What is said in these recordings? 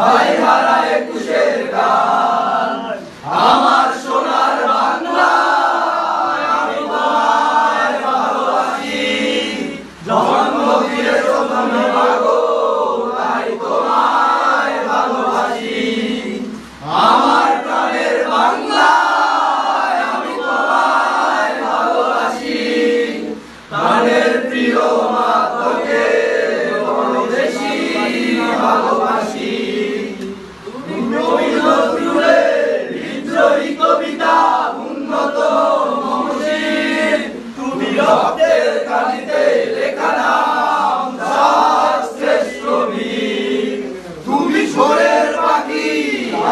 ভাই হারা একুশের গান। আমার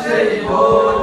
Senhor.